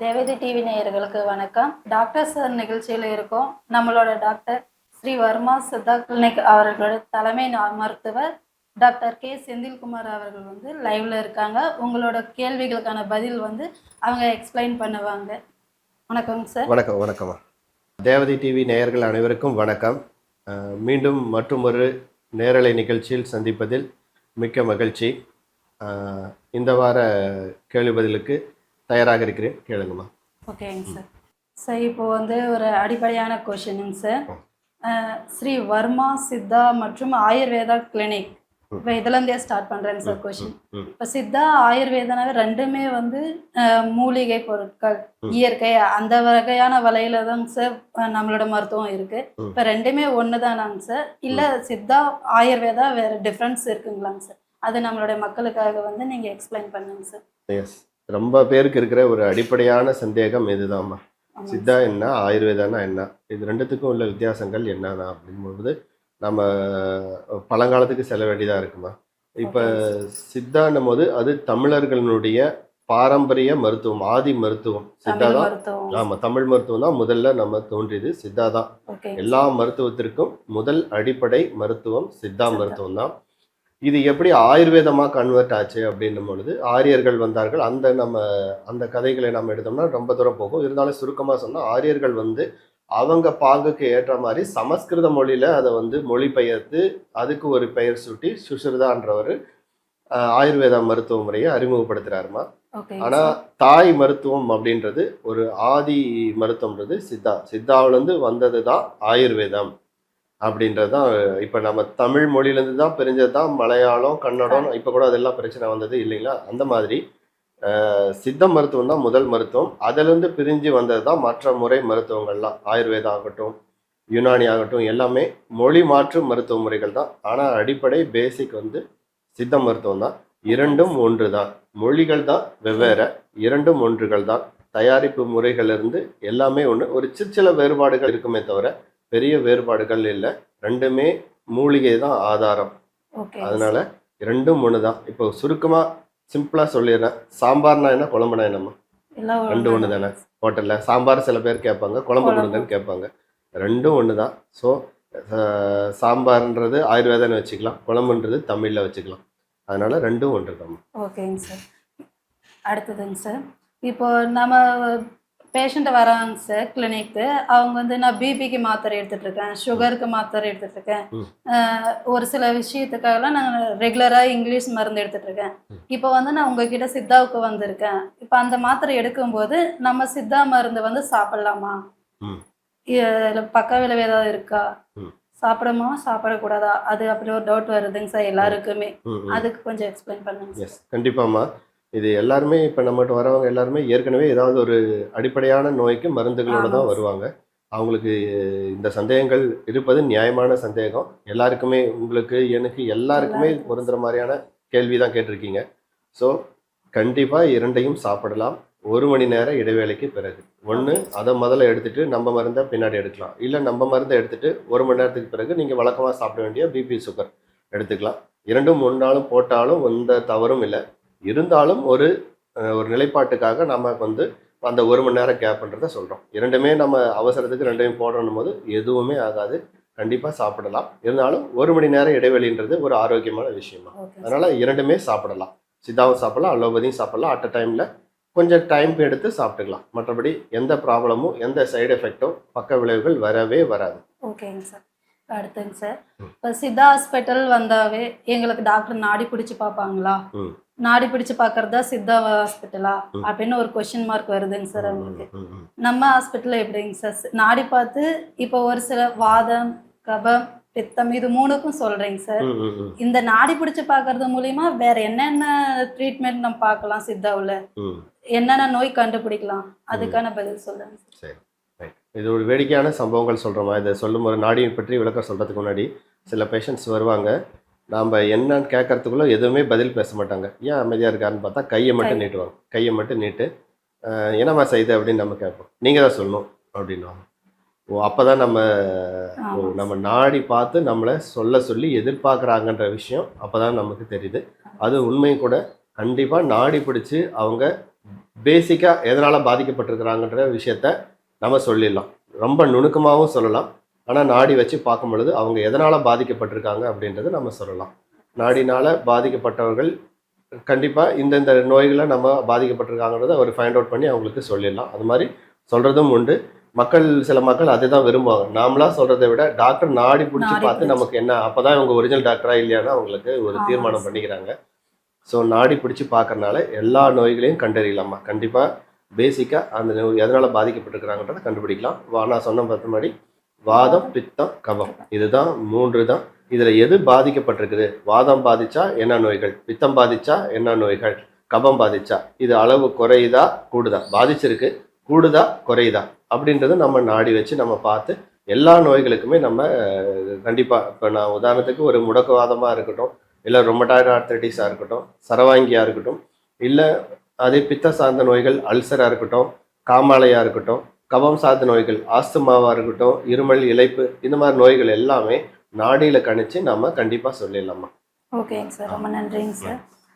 தேவதி TV நேயர்களுக்கு வணக்கம். Doctor sir நிகழ்ச்சியில் இருக்கோம். நம்மளோட டாக்டர் ஸ்ரீ வர்மா சித்தா கிளினிக் அவர்களோட தலைமை நா- மருத்துவர் டாக்டர் கே. செந்தில்குமார் அவர்கள் வந்து லைவ்ல இருக்காங்க. உங்களோட கேள்விகளுக்கான பதில் வந்து அவங்க எக்ஸ்பிளைன் பண்ணுவாங்க. வணக்கம் சார். வணக்கம் வணக்கம் தேவதி டிவி நேயர்கள் அனைவருக்கும் வணக்கம். மீண்டும் மற்றொரு நேரலை நிகழ்ச்சியில் சந்திப்பதில் மிக்க மகிழ்ச்சி. இந்த வார கேள்வி பதிலுக்கு தயாராக இருக்கிறேன். கேளுங்கம்மா. ஓகேங்க சார். சார் இப்போ வந்து ஒரு அடிப்படையான கொஷினுங்க சார். ஸ்ரீ வர்மா சித்தா மற்றும் ஆயுர்வேதா கிளினிக் இப்போ இதுலேருந்தே ஸ்டார்ட் பண்ணுறேங்க சார் கொஷின். இப்போ சித்தா ஆயுர்வேதனாவே ரெண்டுமே வந்து மூலிகை பொருட்கள் இயற்கை அந்த வகையான வலையில தாங்க சார் நம்மளோட மருத்துவம் இருக்கு. இப்போ ரெண்டுமே ஒன்று தானாங்க சார். இல்லை சித்தா ஆயுர்வேதா வேற டிஃப்ரென்ஸ் இருக்குங்களாங்க சார். அது நம்மளுடைய மக்களுக்காக வந்து நீங்கள் எக்ஸ்பிளைன் பண்ணுங்க சார். ரொம்ப பேருக்கு இருக்கிற ஒரு அடிப்படையான சந்தேகம் இதுதாம்மா. சித்தா என்ன ஆயுர்வேதானா என்ன? இது ரெண்டுத்துக்கும் உள்ள வித்தியாசங்கள் என்னன்னா அப்படிங்கும்போது நம்ம பழங்காலத்துக்கு செல்ல வேண்டியதாக இருக்குமா? இப்போ சித்தான்னும் போது அது தமிழர்களுடைய பாரம்பரிய மருத்துவம் ஆதி மருத்துவம். சித்தா தான். ஆமாம் தமிழ் மருத்துவம் தான் முதல்ல நம்ம தோன்றியது சித்தா தான். எல்லா மருத்துவத்திற்கும் முதல் அடிப்படை மருத்துவம் சித்தா. மருத்துவம் தான். இது எப்படி ஆயுர்வேதமாக கன்வெர்ட் ஆச்சு அப்படின்னும் பொழுது ஆரியர்கள் வந்தார்கள். அந்த நம்ம அந்த கதைகளை நம்ம எடுத்தோம்னா ரொம்ப தூரம் போகும். இருந்தாலும் சுருக்கமாக சொன்னால் ஆரியர்கள் வந்து அவங்க பாங்குக்கு ஏற்ற மாதிரி சமஸ்கிருத மொழியில அதை வந்து மொழிபெயர்த்து அதுக்கு ஒரு பெயர் சூட்டி சுஷ்ருதான்றவர் ஆயுர்வேதா மருத்துவ முறையை அறிமுகப்படுத்துறாருமா. ஓகே ஆனா தாய் மருத்துவம் அப்படின்றது ஒரு ஆதி மருத்துவம்ன்றது சித்தா. சித்தாவிலேருந்து வந்தது தான் ஆயுர்வேதம். அப்படின்றது தான் இப்போ நம்ம தமிழ் மொழியிலேருந்து தான் பிரிஞ்சது தான் மலையாளம் கன்னடம் இப்போ கூட அதெல்லாம் பிரச்சனை வந்தது இல்லைங்களா? அந்த மாதிரி சித்த மருத்துவம் தான் முதல் மருத்துவம். அதிலிருந்து பிரிஞ்சு வந்தது தான் மற்ற முறை மருத்துவங்கள்லாம். ஆயுர்வேதம் ஆகட்டும் யுனானி ஆகட்டும் எல்லாமே மொழி மாற்று மருத்துவ முறைகள் தான். ஆனால் அடிப்படை பேசிக் வந்து சித்த மருத்துவம் தான். இரண்டும் ஒன்று தான். மொழிகள் தான் வெவ்வேறு. இரண்டும் ஒன்றுகள் தான். தயாரிப்பு முறைகள் இருந்து எல்லாமே ஒன்று. ஒரு சிற்சில சில வேறுபாடுகள் இருக்குமே தவிர பெரிய வேறுபாடுகள் இல்லை. ரெண்டுமே மூலிகை தான் ஆதாரம். அதனால ரெண்டும் ஒன்று தான் இப்போ சுருக்கமாக சிம்பிளாக சொல்லிடுறேன். சாம்பார்னா என்ன குழம்புனா என்னம்மா? ரெண்டு ஒன்று தானே ஹோட்டலில் சாம்பார் சில பேர் கேட்பாங்க குழம்பு குழம்பு. கொடுங்கன்னு கேட்பாங்க. ரெண்டும் ஒன்று தான் ஸோ சாம்பார்ன்றது ஆயுர்வேதம்னு வச்சுக்கலாம். குழம்புன்றது தமிழில் வச்சுக்கலாம். அதனால ரெண்டும் ஒன்று தான் ஓகேங்க சார். அடுத்ததுங்க சார். இப்போ நம்ம பேஷண்ட் வராங்க சார் கிளினிக்கு அவங்க வந்து நான் பிபிக்கு மாத்திரை எடுத்துட்டு இருக்கேன் சுகருக்கு மாத்திரை எடுத்துட்டு இருக்கேன். ஒரு சில விஷயத்துக்காகலாம் நான் ரெகுலராக இங்கிலீஷ் மருந்து எடுத்துட்டு இருக்கேன். இப்போ வந்து நான் உங்ககிட்ட சித்தாவுக்கு வந்திருக்கேன். இப்போ அந்த மாத்திரை எடுக்கும்போது நம்ம சித்தா மருந்து வந்து சாப்பிடலாமா? பக்க விளைவு ஏதாவது இருக்கா? ம். சாப்பிடணுமா? சாப்பிடக்கூடாதா? அது அப்படி ஒரு டவுட் வருதுங்க சார் எல்லாருக்குமே. அதுக்கு கொஞ்சம் எக்ஸ்பிளைன் பண்ணுங்க கண்டிப்பாம்மா. இது எல்லாருமே இப்போ நம்மகிட்ட வரவங்க எல்லாருமே ஏற்கனவே ஏதாவது ஒரு அடிப்படையான நோய்க்கு மருந்துகளோட தான். வருவாங்க. அவங்களுக்கு இந்த சந்தேகங்கள் இருப்பது நியாயமான சந்தேகம். எல்லாருக்குமே உங்களுக்கு எனக்கு எல்லாருக்குமே. பொருந்துற மாதிரியான கேள்வி தான் கேட்டிருக்கீங்க. ஸோ கண்டிப்பாக இரண்டையும் சாப்பிடலாம். ஒரு மணி நேர இடைவேளைக்கு பிறகு. ஒன்று. அதை முதல்ல எடுத்துட்டு நம்ம மருந்தை பின்னாடி எடுக்கலாம். இல்லை நம்ம மருந்தை எடுத்துட்டு ஒரு மணி நேரத்துக்கு பிறகு நீங்கள் வழக்கமாக சாப்பிட வேண்டிய பிபி சுகர் எடுத்துக்கலாம். இரண்டும் ஒன்றாலும் போட்டாலும் எந்த தவறும் இல்லை. இருந்தாலும் ஒரு ஒரு நிலைப்பாட்டுக்காக நம்ம வந்து அந்த ஒரு மணி நேரம் கேப்ன்றதை சொல்கிறோம் இரண்டுமே நம்ம அவசரத்துக்கு ரெண்டையும் போடணும் போது எதுவுமே ஆகாது. கண்டிப்பாக சாப்பிடலாம். இருந்தாலும் ஒரு மணி நேரம் இடைவெளின்றது ஒரு ஆரோக்கியமான விஷயமா. அதனால் இரண்டுமே சாப்பிடலாம். சித்தாவும் சாப்பிடலாம் அலோபதியும் சாப்பிடலாம். அட் அ டைமில் கொஞ்சம் டைம் எடுத்து சாப்பிட்டுக்கலாம். மற்றபடி எந்த ப்ராப்ளமும் எந்த சைடு எஃபெக்டும் பக்க விளைவுகள் வரவே வராது. ஓகேங்க சார் அடுத்துங்க சார். இப்போ சித்தா ஹாஸ்பிட்டல் வந்தாவே எங்களுக்கு டாக்டர் நாடி பிடிச்சி பார்ப்பாங்களா. நாடி பிடிச்சி பார்க்கறதா சித்தா ஹாஸ்பிட்டலா. அப்படின்னு ஒரு கொஷின் மார்க் வருதுங்க சார் அவங்களுக்கு. நம்ம ஹாஸ்பிட்டலில் எப்படிங்க சார்? நாடி பார்த்து இப்போ ஒரு சில வாதம் கபம் பித்தம் இது மூணுக்கும் சொல்றீங்க சார். இந்த நாடி பிடிச்சி பார்க்கறது மூலியமா வேற என்னென்ன ட்ரீட்மெண்ட் நம்ம பார்க்கலாம் சித்தாவில். என்னென்ன நோய் கண்டுபிடிக்கலாம்? அதுக்கான பதில் சொல்லுங்க சரி. இது ஒரு வேடிக்கையான சம்பவங்கள் சொல்கிறோமா இதை சொல்லும் ஒரு நாடியை பற்றி விளக்கம் சொல்கிறதுக்கு முன்னாடி சில பேஷண்ட்ஸ் வருவாங்க. நாம் என்னன்னு கேட்கறதுக்குள்ள எதுவுமே பதில் பேச மாட்டாங்க. ஏன் அமைதியாக இருக்காருன்னு பார்த்தா கையை மட்டும். நீட்டுவாங்க. கையை மட்டும் நீட்டு "அஹ், என்னம்மா செய்யுது அப்படின்னு நம்ம கேட்போம். நீங்கள் தான் சொல்லணும் அப்படின்வாங்க ஓ அப்போ தான் நம்ம. நம்ம நாடி பார்த்து நம்மளை சொல்ல சொல்லி எதிர்பார்க்குறாங்கன்ற விஷயம் அப்போ தான் நமக்கு தெரியுது. அது உண்மையும் கூட கண்டிப்பாக நாடி பிடிச்சி அவங்க பேசிக்காக எதனால் பாதிக்கப்பட்டிருக்கிறாங்கன்ற விஷயத்த நம்ம சொல்லிடலாம். ரொம்ப நுணுக்கமாகவும் சொல்லலாம். ஆனால் நாடி வச்சு பார்க்கும் பொழுது அவங்க எதனால் பாதிக்கப்பட்டிருக்காங்க அப்படின்றத நம்ம சொல்லலாம். நாடினால பாதிக்கப்பட்டவர்கள் கண்டிப்பாக இந்தந்த நோய்களை நம்ம பாதிக்கப்பட்டிருக்காங்கிறத அவர் ஃபைண்ட் அவுட் பண்ணி அவங்களுக்கு சொல்லிடலாம். அது மாதிரி சொல்கிறதும் உண்டு. மக்கள் சில மக்கள் அதை தான் விரும்புவாங்க. நாமளா சொல்கிறத விட டாக்டர் நாடி பிடிச்சி பார்த்து. நமக்கு என்ன அப்போ தான் இவங்க ஒரிஜினல் டாக்டரா இல்லையான்னு அவங்களுக்கு ஒரு. தீர்மானம் பண்ணிக்கிறாங்க. ஸோ நாடி பிடிச்சி பார்க்கறனால எல்லா நோய்களையும் கண்டறியலாமா? கண்டிப்பாக பேசிக்காக அந்த நோய் எதனால் பாதிக்கப்பட்டிருக்கிறாங்கன்றதை கண்டுபிடிக்கலாம். வா நான் சொன்ன பார்த்த மாதிரி வாதம் பித்தம் கபம் இதுதான் மூன்று தான் இதில் எது பாதிக்கப்பட்டிருக்குது? வாதம் பாதிச்சா என்ன நோய்கள்? பித்தம் பாதிச்சா என்ன நோய்கள்? கபம் பாதிச்சா? இது அளவு குறையுதா? கூடுதா? பாதிச்சிருக்கு. கூடுதா? குறையுதா? அப்படின்றத நம்ம நாடி வச்சு நம்ம பார்த்து எல்லா நோய்களுக்குமே நம்ம கண்டிப்பாக இப்போ நான் உதாரணத்துக்கு ஒரு முடக்குவாதமாக இருக்கட்டும் இல்லை ரொமட்டாய்டு ஆர்த்தரைட்டிஸாக இருக்கட்டும் சரவாங்கியாக இருக்கட்டும் இல்லை அதே பித்த சார்ந்த நோய்கள் அல்சராக இருக்கட்டும் காமாலையாக இருக்கட்டும் கபம் சார்ந்த நோய்கள் ஆஸ்துமாவாக இருக்கட்டும் இருமல் இழைப்பு இந்த மாதிரி நோய்கள் எல்லாமே நாடியில் கணிச்சு நம்ம கண்டிப்பாக சொல்லிடலாமா ஓகேங்க சார். ரொம்ப நன்றிங்க சார்.